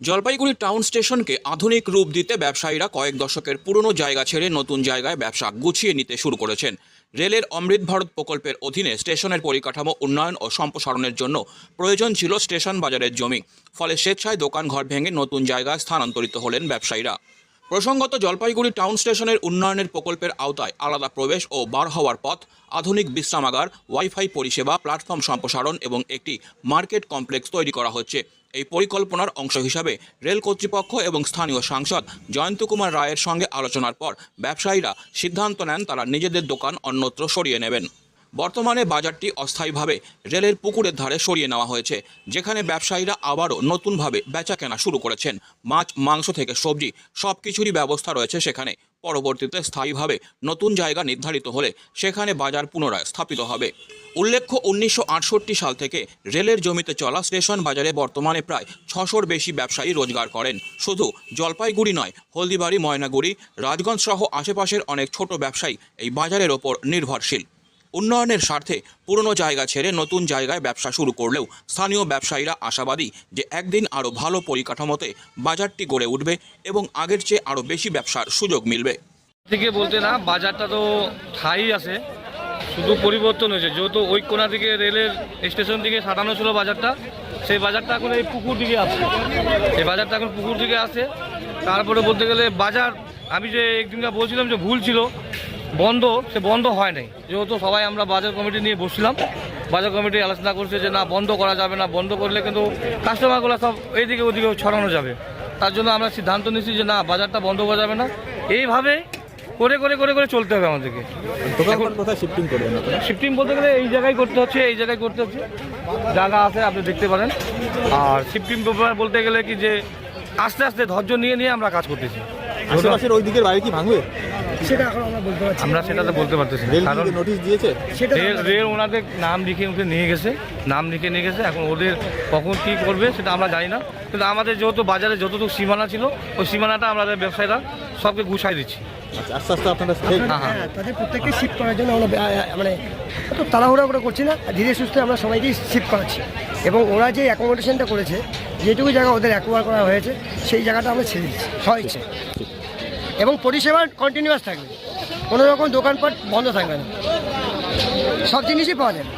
Jalpaiguri town স্টেশনকে আধুনিক রূপ দিতে ব্যবসায়ীরা কয়েক দশকের পুরনো জায়গা ছেড়ে নতুন জায়গায় ব্যবসা গুছিয়ে নিতে শুরু করেছেন। রেলের অমৃত ভারত প্রকল্পের অধীনে স্টেশনের পরিকাঠামো উন্নয়ন ও সম্প্রসারণের জন্য প্রয়োজন ছিল স্টেশন বাজারের জমি। ফলে স্বেচ্ছায় দোকান ঘর ভেঙে নতুন জায়গায় স্থানান্তরিত হলেন ব্যবসায়ীরা। প্রসঙ্গত জলপাইগুড়ি টাউন স্টেশনের উন্নয়নের প্রকল্পের আওতায় আলাদা প্রবেশ ও বার হওয়ার পথ, আধুনিক বিশ্রামাগার, ওয়াইফাই পরিষেবা, প্ল্যাটফর্ম সম্প্রসারণ এবং একটি মার্কেট কমপ্লেক্স তৈরি করা হচ্ছে। এই পরিকল্পনার অংশ হিসাবে রেল কর্তৃপক্ষ এবং স্থানীয় সাংসদ জয়ন্ত কুমার রায়ের সঙ্গে আলোচনার পর ব্যবসায়ীরা সিদ্ধান্ত নেন তারা নিজেদের দোকান অন্যত্র সরিয়ে নেবেন। বর্তমানে বাজারটি অস্থায়ীভাবে রেলের পুকুরের ধারে সরিয়ে নেওয়া হয়েছে, যেখানে ব্যবসায়ীরা আবারও নতুনভাবে বেচা কেনা শুরু করেছেন। মাছ, মাংস থেকে সবজি সব কিছুরই ব্যবস্থা রয়েছে সেখানে। পরবর্তীতে স্থায়ীভাবে নতুন জায়গা নির্ধারিত হলে সেখানে বাজার পুনরায় স্থাপিত হবে। উল্লেখ্য, উনিশশো আটষট্টি সাল থেকে রেলের জমিতে চলা স্টেশন বাজারে বর্তমানে প্রায় ছশোর বেশি ব্যবসায়ী রোজগার করেন। শুধু জলপাইগুড়ি নয়, হলদিবাড়ি, ময়নাগুড়ি, রাজগঞ্জ সহ আশেপাশের অনেক ছোট ব্যবসায়ী এই বাজারের ওপর নির্ভরশীল। উন্নয়নের স্বার্থে পুরনো জায়গা ছেড়ে নতুন জায়গায় ব্যবসা শুরু করলেও স্থানীয় ব্যবসায়ীরা আশাবাদী যে একদিন আরও ভালো পরিকাঠামোতে বাজারটি গড়ে উঠবে এবং আগের চেয়ে আরও বেশি ব্যবসার সুযোগ মিলবে। থেকে বলতে না, বাজারটা তো ঠাই আছে, শুধু পরিবর্তন হয়েছে। যেহেতু ওই কোনা থেকে রেলের স্টেশন থেকে সাটানো ছিল বাজারটা, সেই বাজারটা এখন এই পুকুর দিকে আসছে। এই বাজারটা এখন পুকুর দিকে আসে তারপরে বলতে গেলে বাজার, আমি যে একদিনকে বলছিলাম যে ভুল ছিল বন্ধ সে বন্ধ হয় নাই। যেহেতু সবাই আমরা বাজার কমিটি নিয়ে বসছিলাম বাজার কমিটি আলোচনা করছে যে না বন্ধ করা যাবে না বন্ধ করলে কিন্তু কাস্টমারগুলো সব এইদিকে ওদিকে ছড়ানো যাবে। তার জন্য আমরা সিদ্ধান্ত নিয়েছি যে না বাজারটা বন্ধ করা যাবে না। এইভাবে করে করে করে করে চলতে হবে আমাদেরকে। শিফটিং বলতে গেলে এই জায়গায় করতে হচ্ছে এই জায়গায় করতে হচ্ছে। জায়গা আছে আপনি দেখতে পারেন। আর শিফটিং ব্যাপার বলতে গেলে কি যে আস্তে আস্তে ধৈর্য নিয়ে নিয়ে আমরা কাজ করতেছি। আশেপাশের ওই দিকের বাড়ি কি ভাঙবে? সেটা এখন আমরা বলতে পারছি আমরা সেটা তো বলতে পারতেছি না। কারণ নোটিশ দিয়েছে? সেটা রেল রেল ওনাদের নাম লিখে উঠে নিয়ে গেছে নাম লিখে নিয়ে গেছে এখন ওদের কখন কী করবে সেটা আমরা জানি না। কিন্তু আমাদের যেহেতু বাজারে যতটুকু সীমানা ছিল ওই সীমানাটা আমাদের ব্যবসায়ীরা সবকে গুছাই দিচ্ছি। আচ্ছা আস্তে আস্তে আপনারা সেই- হ্যাঁ হ্যাঁ হ্যাঁ। তাদের প্রত্যেককে শিফট করার জন্য আমরা আহ, মানে অত তাড়াহুড়া করে করছি না ধীরে সুস্থে আমরা সবাইকেই শিফট করাচ্ছি। এবং ওরা যে অ্যাকোমোডেশনটা করেছে যেটুকু জায়গা ওদের অ্যাকোয়ার করা হয়েছে সেই জায়গাটা আমরা ছেড়ে দিচ্ছি। সবাই ইচ্ছে এবং পরিষেবা কন্টিনিউয়াস থাকবে। কোনো রকম দোকানপাট বন্ধ থাকবে না। সব জিনিসই পাওয়া যাবে।